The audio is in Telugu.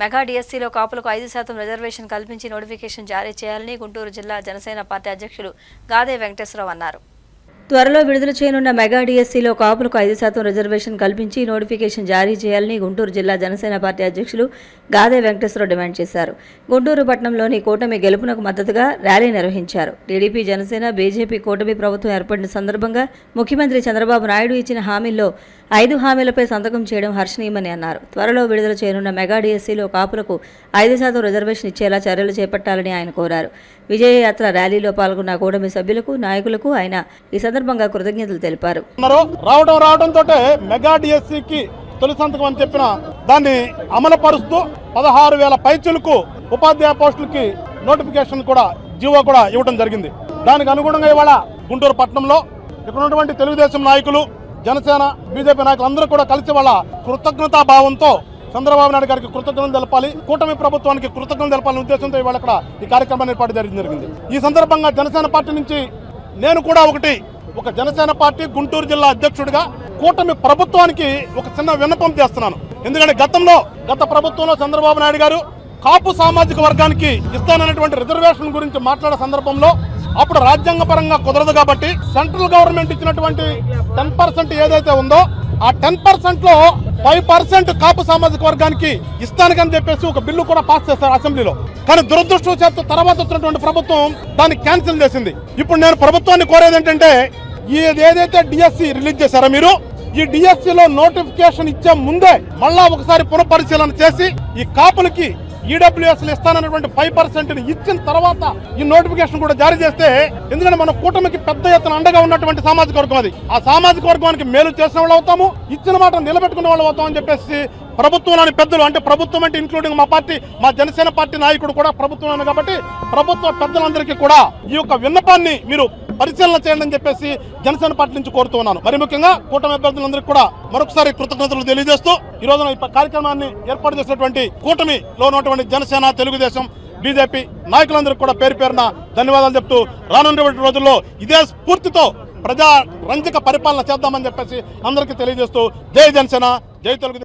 మెగా డిఎస్సీలో కాపులకు ఐదు శాతం రిజర్వేషన్ కల్పించి నోటిఫికేషన్ జారీ చేయాలని గుంటూరు జిల్లా జనసేన పార్టీ అధ్యక్షులు గాదే వెంకటేశ్వరరావు అన్నారు. త్వరలో విడుదల చేయనున్న మెగా డిఎస్సీలో కాపులకు ఐదు శాతం రిజర్వేషన్ కల్పించి నోటిఫికేషన్ జారీ చేయాలని గుంటూరు జిల్లా జనసేన పార్టీ అధ్యక్షులు గాదే వెంకటేశ్వరరావు డిమాండ్ చేశారు. గుంటూరు పట్టణంలోని కూటమి గెలుపునకు మద్దతుగా ర్యాలీ నిర్వహించారు. టీడీపీ జనసేన బీజేపీ కూటమి ప్రభుత్వం ఏర్పడిన సందర్భంగా ముఖ్యమంత్రి చంద్రబాబు నాయుడు ఇచ్చిన హామీల్లో ఐదు హామీలపై సంతకం చేయడం హర్షణీయమని అన్నారు. త్వరలో విడుదల చేయనున్న మెగా డిఎస్సీలో కాపులకు ఐదు శాతం రిజర్వేషన్ ఇచ్చేలా చర్యలు చేపట్టాలని ఆయన కోరారు. విజయయాత్ర ర్యాలీలో పాల్గొన్న కూటమి సభ్యులకు నాయకులకు ఆయన ఈ సందర్భంగా కృతజ్ఞతలు తెలిపారు. రావడం రావడం తోటే మెగా డిఎస్సికి తొలి సంతకం అని చెప్పిన దాన్ని అమలు పరుస్తూ పదహారు వేల పైచులకు ఉపాధ్యాయ పోస్టులకి నోటిఫికేషన్ కూడా జీవో కూడా ఇవ్వడం జరిగింది. దానికి అనుగుణంగా ఇవాళ గుంటూరు పట్టణంలో ఇక్కడ ఉన్నటువంటి తెలుగుదేశం నాయకులు జనసేన బీజేపీ నాయకులు అందరూ కూడా కలిసి వాళ్ళ కృతజ్ఞతా భావంతో చంద్రబాబు నాయుడు గారికి కృతజ్ఞతలు తెలపాలి. కూటమి ప్రభుత్వానికి కృతజ్ఞతలు తెలపాలనే ఉద్దేశంతో ఇవాళ ఇక్కడ ఈ కార్యక్రమాన్ని ఏర్పాటు జరిగింది. ఈ సందర్భంగా జనసేన పార్టీ నుంచి నేను కూడా ఒకటి ఒక జనసేన పార్టీ గుంటూరు జిల్లా అధ్యక్షుడిగా కూటమి ప్రభుత్వానికి ఒక చిన్న విన్నపం చేస్తున్నాను. ఎందుకంటే గతంలో గత ప్రభుత్వంలో చంద్రబాబు నాయుడు గారు కాపు సామాజిక వర్గానికి ఇస్తానన్నటువంటి రిజర్వేషన్ గురించి మాట్లాడే సందర్భంలో అప్పుడు రాజ్యాంగపరంగా కుదరదు కాబట్టి సెంట్రల్ గవర్నమెంట్ ఇచ్చినటువంటి టెన్ పర్సెంట్ ఏదైతే ఉందో ఆ టెన్ పర్సెంట్లో ఫైవ్ పర్సెంట్ కాపు సామాజిక వర్గానికి ఇస్తానికని చెప్పేసి ఒక బిల్లు కూడా పాస్ చేస్తారు అసెంబ్లీలో. కానీ దురదృష్టవశాత్తు తర్వాత వచ్చినటువంటి ప్రభుత్వం దాన్ని క్యాన్సిల్ చేసింది. ఇప్పుడు నేను ప్రభుత్వాన్ని కోరేది ఏంటంటే ఏదైతే డిఎస్సి రిలీజ్ చేశారో మీరు ఈ డిఎస్సి లో నోటిఫికేషన్ ఇచ్చే ముందే మళ్ళా ఒకసారి పునఃపరిశీలన చేసి ఈ కాపులకి ఈడబ్ల్యూఎస్ ఇస్తానన్నటువంటి ఫైవ్ పర్సెంట్ ఇచ్చిన తర్వాత ఈ నోటిఫికేషన్ కూడా జారీ చేస్తే ఎందుకంటే మన కూటమికి పెద్ద ఎత్తున అండగా ఉన్నటువంటి సామాజిక వర్గం అది. ఆ సామాజిక వర్గానికి మేలు చేసిన వాళ్ళు అవుతాము ఇచ్చిన మాట నిలబెట్టుకునే వాళ్ళు అవుతాం అని చెప్పేసి ప్రభుత్వంలోని పెద్దలు అంటే ప్రభుత్వం అంటే ఇంక్లూడింగ్ మా పార్టీ మా జనసేన పార్టీ నాయకుడు కూడా ప్రభుత్వంలోనే కాబట్టి ప్రభుత్వ పెద్దలందరికీ కూడా ఈ యొక్క విన్నపాన్ని మీరు పరిశీలన చేయండి అని చెప్పేసి జనసేన పార్టీ నుంచి కోరుతూ ఉన్నాను. మరి ముఖ్యంగా కూటమి అభ్యర్థులందరికీ కూడా మరొకసారి కృతజ్ఞతలు తెలియజేస్తూ ఈ రోజున ఈ కార్యక్రమాన్ని ఏర్పాటు చేసినటువంటి కూటమిలో ఉన్నటువంటి జనసేన తెలుగుదేశం బీజేపీ నాయకులందరికీ కూడా పేరు పేరున ధన్యవాదాలు చెప్తూ రానున్నటువంటి రోజుల్లో ఇదే స్ఫూర్తితో ప్రజా రంజక పరిపాలన చేద్దామని చెప్పేసి అందరికీ తెలియజేస్తూ జై జనసేన జై తెలుగు